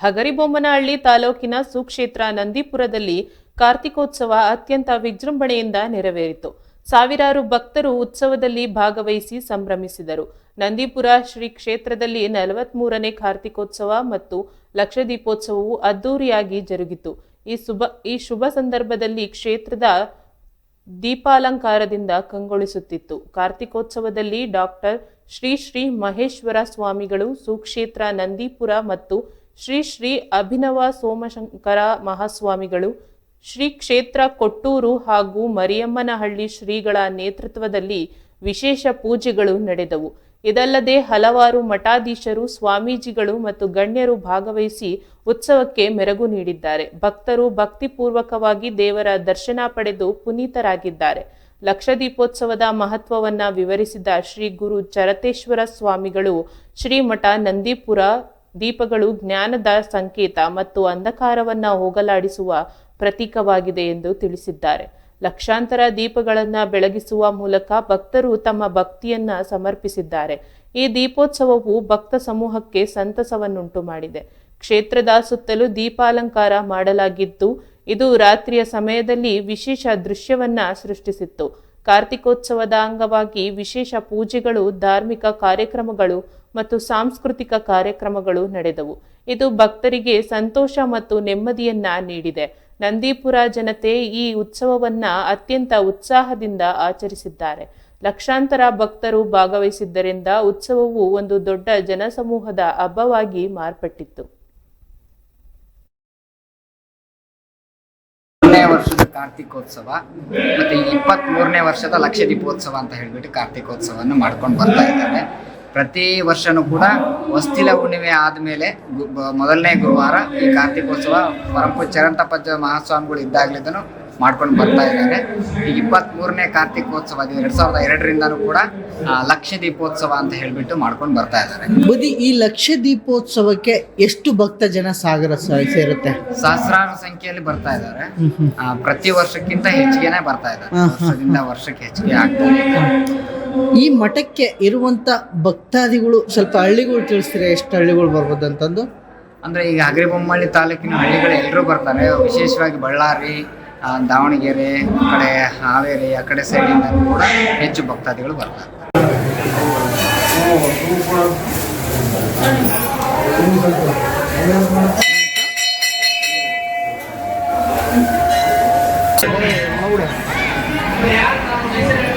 ಹಗರಿಬೊಮ್ಮನಹಳ್ಳಿ ತಾಲೂಕಿನ ಸುಕ್ಷೇತ್ರ ನಂದಿಪುರದಲ್ಲಿ ಕಾರ್ತಿಕೋತ್ಸವ ಅತ್ಯಂತ ವಿಜೃಂಭಣೆಯಿಂದ ನೆರವೇರಿತು. ಸಾವಿರಾರು ಭಕ್ತರು ಉತ್ಸವದಲ್ಲಿ ಭಾಗವಹಿಸಿ ಸಂಭ್ರಮಿಸಿದರು. ನಂದಿಪುರ ಶ್ರೀ ಕ್ಷೇತ್ರದಲ್ಲಿ ನಲವತ್ಮೂರನೇ ಕಾರ್ತಿಕೋತ್ಸವ ಮತ್ತು ಲಕ್ಷದೀಪೋತ್ಸವವು ಅದ್ದೂರಿಯಾಗಿ ಜರುಗಿತು. ಈ ಶುಭ ಈ ಶುಭ ಸಂದರ್ಭದಲ್ಲಿ ಕ್ಷೇತ್ರದ ದೀಪಾಲಂಕಾರದಿಂದ ಕಂಗೊಳಿಸುತ್ತಿತ್ತು. ಕಾರ್ತಿಕೋತ್ಸವದಲ್ಲಿ ಡಾಕ್ಟರ್ ಶ್ರೀ ಶ್ರೀ ಮಹೇಶ್ವರ ಸ್ವಾಮಿಗಳು ಸುಕ್ಷೇತ್ರ ನಂದೀಪುರ ಮತ್ತು ಶ್ರೀ ಶ್ರೀ ಅಭಿನವ ಸೋಮಶಂಕರ ಮಹಾಸ್ವಾಮಿಗಳು, ಶ್ರೀ ಕ್ಷೇತ್ರ ಕೊಟ್ಟೂರು ಹಾಗೂ ಮರಿಯಮ್ಮನಹಳ್ಳಿ ಶ್ರೀಗಳ ನೇತೃತ್ವದಲ್ಲಿ ವಿಶೇಷ ಪೂಜೆಗಳು ನಡೆದವು. ಇದಲ್ಲದೆ ಹಲವಾರು ಮಠಾಧೀಶರು, ಸ್ವಾಮೀಜಿಗಳು ಮತ್ತು ಗಣ್ಯರು ಭಾಗವಹಿಸಿ ಉತ್ಸವಕ್ಕೆ ಮೆರಗು ನೀಡಿದ್ದಾರೆ. ಭಕ್ತರು ಭಕ್ತಿಪೂರ್ವಕವಾಗಿ ದೇವರ ದರ್ಶನ ಪಡೆದು ಪುನೀತರಾಗಿದ್ದಾರೆ. ಲಕ್ಷದೀಪೋತ್ಸವದ ಮಹತ್ವವನ್ನ ವಿವರಿಸಿದ ಶ್ರೀ ಗುರು ಚರತೇಶ್ವರ ಸ್ವಾಮಿಗಳು, ಶ್ರೀಮಠ ನಂದೀಪುರ ದೀಪಗಳು ಜ್ಞಾನದ ಸಂಕೇತ ಮತ್ತು ಅಂಧಕಾರವನ್ನು ಹೋಗಲಾಡಿಸುವ ಪ್ರತೀಕವಾಗಿದೆ ಎಂದು ತಿಳಿಸಿದ್ದಾರೆ. ಲಕ್ಷಾಂತರ ದೀಪಗಳನ್ನು ಬೆಳಗಿಸುವ ಮೂಲಕ ಭಕ್ತರು ತಮ್ಮ ಭಕ್ತಿಯನ್ನ ಸಮರ್ಪಿಸಿದ್ದಾರೆ. ಈ ದೀಪೋತ್ಸವವು ಭಕ್ತ ಸಮೂಹಕ್ಕೆ ಸಂತಸವನ್ನುಂಟು ಮಾಡಿದೆ. ಕ್ಷೇತ್ರದ ಸುತ್ತಲೂ ದೀಪಾಲಂಕಾರ ಮಾಡಲಾಗಿದ್ದು, ಇದು ರಾತ್ರಿಯ ಸಮಯದಲ್ಲಿ ವಿಶೇಷ ದೃಶ್ಯವನ್ನ ಸೃಷ್ಟಿಸಿತ್ತು. ಕಾರ್ತಿಕೋತ್ಸವದ ಅಂಗವಾಗಿ ವಿಶೇಷ ಪೂಜೆಗಳು, ಧಾರ್ಮಿಕ ಕಾರ್ಯಕ್ರಮಗಳು ಮತ್ತು ಸಾಂಸ್ಕೃತಿಕ ಕಾರ್ಯಕ್ರಮಗಳು ನಡೆದವು. ಇದು ಭಕ್ತರಿಗೆ ಸಂತೋಷ ಮತ್ತು ನೆಮ್ಮದಿಯನ್ನ ನೀಡಿದೆ. ನಂದೀಪುರ ಜನತೆ ಈ ಉತ್ಸವವನ್ನ ಅತ್ಯಂತ ಉತ್ಸಾಹದಿಂದ ಆಚರಿಸಿದ್ದಾರೆ. ಲಕ್ಷಾಂತರ ಭಕ್ತರು ಭಾಗವಹಿಸಿದ್ದರಿಂದ ಉತ್ಸವವು ಒಂದು ದೊಡ್ಡ ಜನಸಮೂಹದ ಹಬ್ಬವಾಗಿ ಮಾರ್ಪಟ್ಟಿತ್ತು. ಕಾರ್ತಿಕೋತ್ಸವ ಮತ್ತು ಇಪ್ಪತ್ತ್ ಮೂರನೇ ವರ್ಷದ ಲಕ್ಷ ದೀಪೋತ್ಸವ ಅಂತ ಹೇಳ್ಬಿಟ್ಟು ಕಾರ್ತಿಕೋತ್ಸವವನ್ನು ಮಾಡ್ಕೊಂಡು ಬರ್ತಾ ಇದ್ದಾರೆ. ಪ್ರತಿ ವರ್ಷನೂ ಕೂಡ ವಸ್ತಿಲ ಹುಣ್ಣಿಮೆ ಆದಮೇಲೆ ಮೊದಲನೇ ಗುರುವಾರ ಈ ಕಾರ್ತಿಕೋತ್ಸವ ಪರಂಪು ಚರಂತಪಜ್ಜ ಮಹಾಸ್ವಾಮಿಗಳು ಇದ್ದಾಗಲಿದ್ದನು ಮಾಡ್ಕೊಂಡು ಬರ್ತಾ ಇದ್ದಾರೆ. ಈಗ ಇಪ್ಪತ್ತ್ ಮೂರನೇ ಕಾರ್ತಿಕೋತ್ಸವ ಎರಡ್ ಸಾವಿರದ ಎರಡರಿಂದನೂ ಕೂಡ ಲಕ್ಷ ದೀಪೋತ್ಸವ ಅಂತ ಹೇಳ್ಬಿಟ್ಟು ಮಾಡ್ಕೊಂಡು ಬರ್ತಾ ಇದ್ದಾರೆ. ಬದಿ ಈ ಲಕ್ಷ ದೀಪೋತ್ಸವಕ್ಕೆ ಎಷ್ಟು ಭಕ್ತ ಜನ ಸಾಗರ ಸೇರುತ್ತೆ? ಸಹಸ್ರಾರು ಸಂಖ್ಯೆಯಲ್ಲಿ ಬರ್ತಾ ಇದ್ದಾರೆ. ಪ್ರತಿ ವರ್ಷಕ್ಕಿಂತ ಹೆಚ್ಚಿಗೆನೆ ಬರ್ತಾ ಇದ್ದಾರೆ. ವರ್ಷದಿಂದ ವರ್ಷಕ್ಕೆ ಹೆಚ್ಚಿಗೆ ಆಗ್ತಾ ಇದೆ. ಈ ಮಠಕ್ಕೆ ಇರುವಂತ ಭಕ್ತಾದಿಗಳು ಸ್ವಲ್ಪ ಹಳ್ಳಿಗಳು ತಿಳಿಸ್ತೀರಾ ಎಷ್ಟು ಹಳ್ಳಿಗಳು ಬರ್ಬೋದು ಅಂತಂದು ಅಂದ್ರೆ ಈಗ ಹಗರಿಬೊಮ್ಮಳ್ಳಿ ತಾಲೂಕಿನ ಹಳ್ಳಿಗಳು ಎಲ್ಲರೂ ಬರ್ತಾರೆ. ವಿಶೇಷವಾಗಿ ಬಳ್ಳಾರಿ ದಾವಣಗೆರೆ ಕಡೆ ಹಾವೇರಿ ಆ ಕಡೆ ಸೈಡಿಂದ ಕೂಡ ಹೆಚ್ಚು ಭಕ್ತಾದಿಗಳು ಬರ್ತಾರೆ Yeah.